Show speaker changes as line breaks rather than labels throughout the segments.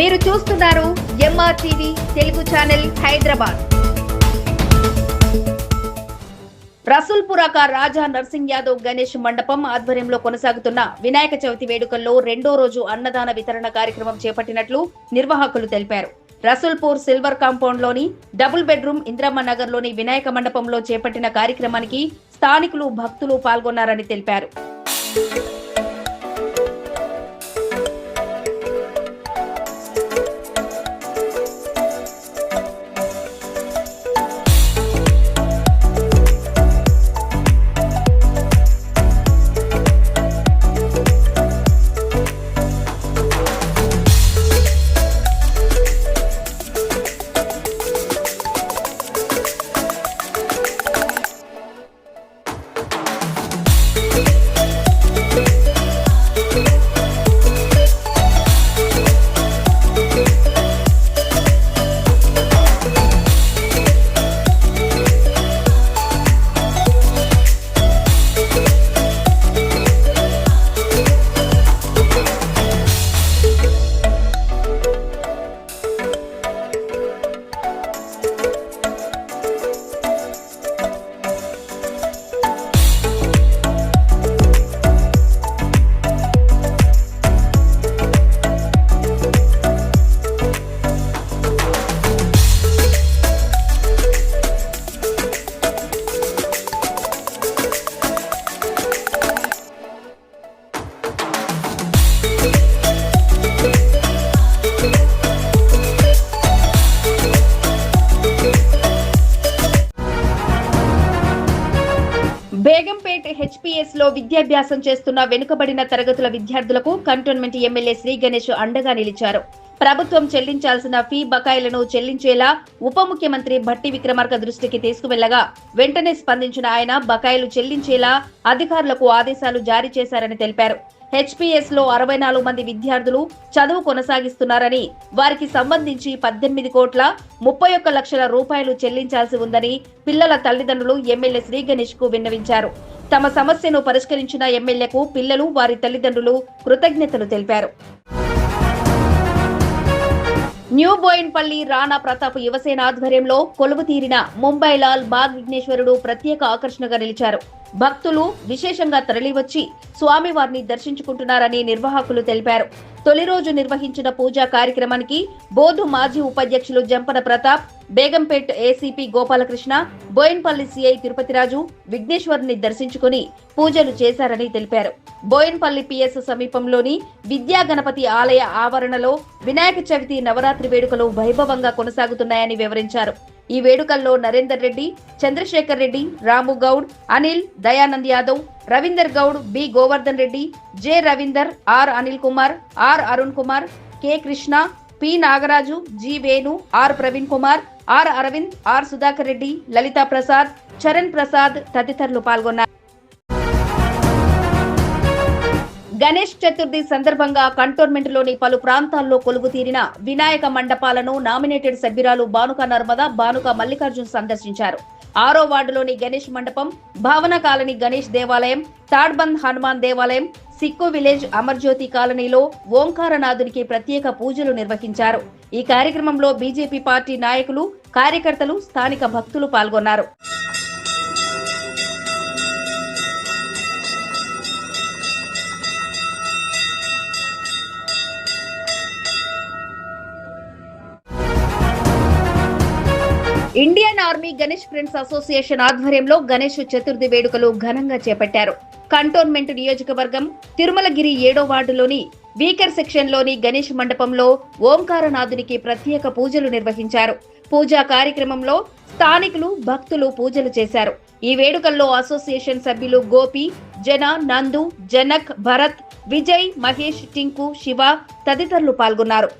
మీరు చూస్తున్నారు MR TV Telugu channel Hyderabad. రసూల్పురాక Raja Narsing Yadav Ganesh మండపం ఆధ్వర్యంలో కొనసాగుతున్న వినాయక చవితి వేడుకల్లో రెండో రోజు అన్నదాన వితరణ కార్యక్రమం చేపట్టినట్లు నిర్వాహకులు తెలిపారు. రసూల్పూర్ సిల్వర్ కాంపౌండ్లోని డబుల్ బెడ్రూమ్ ఇంద్రమ్మ నగర్లోని వినాయక మండపంలో చేపట్టిన కార్యక్రమానికి స్థానికులు భక్తులు పాల్గొన్నారని తెలిపారు. లో విద్యాభ్యాసం చేస్తున్న వెనుకబడిన తరగతుల విద్యార్థులకు కంటోన్మెంట్ ఎమ్మెల్యే శ్రీ గణేష్ అండగా నిలిచారు. ప్రభుత్వం చెల్లించాల్సిన ఫీ బకాయిలను చెల్లించేలా ఉప ముఖ్యమంత్రి భట్టి విక్రమార్క దృష్టికి తీసుకువెళ్ళగా వెంటనే స్పందించిన ఆయన బకాయిలు చెల్లించేలా అధికారులకు ఆదేశాలు జారీ చేశారని తెలిపారు. హెచ్పిఎస్లో అరవై నాలుగు మంది విద్యార్థులు చదువు కొనసాగిస్తున్నారని వారికి సంబంధించి పద్దెనిమిది కోట్ల ముప్పై ఒక్క లక్షల రూపాయలు చెల్లించాల్సి ఉందని పిల్లల తల్లిదండ్రులు ఎమ్మెల్యే శ్రీ గణేష్కు విన్నవించారు. తమ సమస్యను పరిష్కరించిన ఎమ్మెల్యేకు పిల్లలు వారి తల్లిదండ్రులు కృతజ్ఞతలు తెలిపారు. న్యూ బోయిన్పల్లి రాణా ప్రతాప్ యువసేన ఆధ్వర్యంలో కొలువు తీరిన ముంబై లాల్ బాగ్ విఘ్నేశ్వరుడు ప్రత్యేక ఆకర్షణగా నిలిచారు. భక్తులు విశేషంగా తరలివచ్చి స్వామివారిని దర్శించుకుంటున్నారని నిర్వాహకులు తెలిపారు. తొలి రోజు నిర్వహించిన పూజా కార్యక్రమానికి బోధు మాజీ ఉపాధ్యక్షులు జంపన ప్రతాప్ బేగంపేట్ ఏసీపీ గోపాలకృష్ణ బోయిన్పల్లి సిఐ తిరుపతిరాజు విఘ్నేశ్వరుని దర్శించుకుని పూజలు చేశారని తెలిపారు. బోయిన్పల్లి పిఎస్ సమీపంలోని విద్యా గణపతి ఆలయ ఆవరణలో వినాయక చవితి నవరాత్రి వేడుకలు వైభవంగా కొనసాగుతున్నాయని వివరించారు. ఈ వేడుకల్లో Narender Reddy Chandrashekar Reddy Ramu Goud Anil Dayanand Yadav Ravinder Goud B Govardhan Reddy J Ravinder R Anil Kumar R Arun Kumar K Krishna P Nagaraju G Venu R Praveen Kumar R Aravind R Sudhakar Reddy Lalitha Prasad Charan Prasad తదితరులు పాల్గొన్నారు. గణేష్ చతుర్థి సందర్భంగా కంటోన్మెంట్లోని పలు ప్రాంతాల్లో కొలువు తీరిన Vinayaka మండపాలను nominated సభ్యురాలు బానుక నర్మద బానుక మల్లికార్జున్ సందర్శించారు. ఆరో వార్డులోని గణేష్ మండపం భావన కాలనీ గణేష్ దేవాలయం తాడ్బంద్ హనుమాన్ దేవాలయం సిక్కు విలేజ్ అమర్జ్యోతి కాలనీలో ఓంకారనాథునికి ప్రత్యేక పూజలు నిర్వహించారు. ఈ కార్యక్రమంలో బీజేపీ పార్టీ నాయకులు కార్యకర్తలు స్థానిక భక్తులు పాల్గొన్నారు. Indian army Ganesh friends association ఆధ్వర్యంలో గణేష్ చతుర్థి వేడుకలు ఘనంగా చేపట్టారు. కంటోన్మెంట్ నియోజకవర్గం తిరుమలగిరి ఏడో వార్డులోని వీకర్ సెక్షన్లోని గణేష్ మండపంలో ఓంకారనాథునికి ప్రత్యేక పూజలు నిర్వహించారు. పూజా కార్యక్రమంలో స్థానికులు భక్తులు పూజలు చేశారు. ఈ వేడుకల్లో అసోసియేషన్ సభ్యులు గోపి జన నందు జనక్ భరత్ విజయ్ మహేష్ టింకు శివ తదితరులు పాల్గొన్నారు.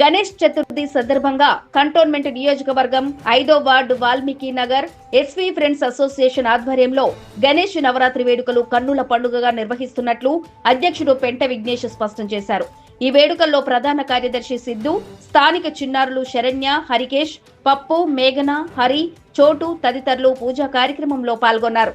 గణేష్ చతుర్థి సందర్భంగా కంటోన్మెంట్ నియోజకవర్గం ఐదో ward Valmiki Nagar SV friends association ఆధ్వర్యంలో గణేష్ నవరాత్రి వేడుకలు కన్నుల పండుగగా నిర్వహిస్తున్నట్లు అధ్యక్షుడు పెంట విఘ్నేష్ స్పష్టం చేశారు. ఈ వేడుకల్లో ప్రధాన కార్యదర్శి సిద్ధు స్థానిక చిన్నారులు శరణ్య హరికేష్ పప్పు మేఘన హరి చోటు తదితరులు పూజా కార్యక్రమంలో పాల్గొన్నారు.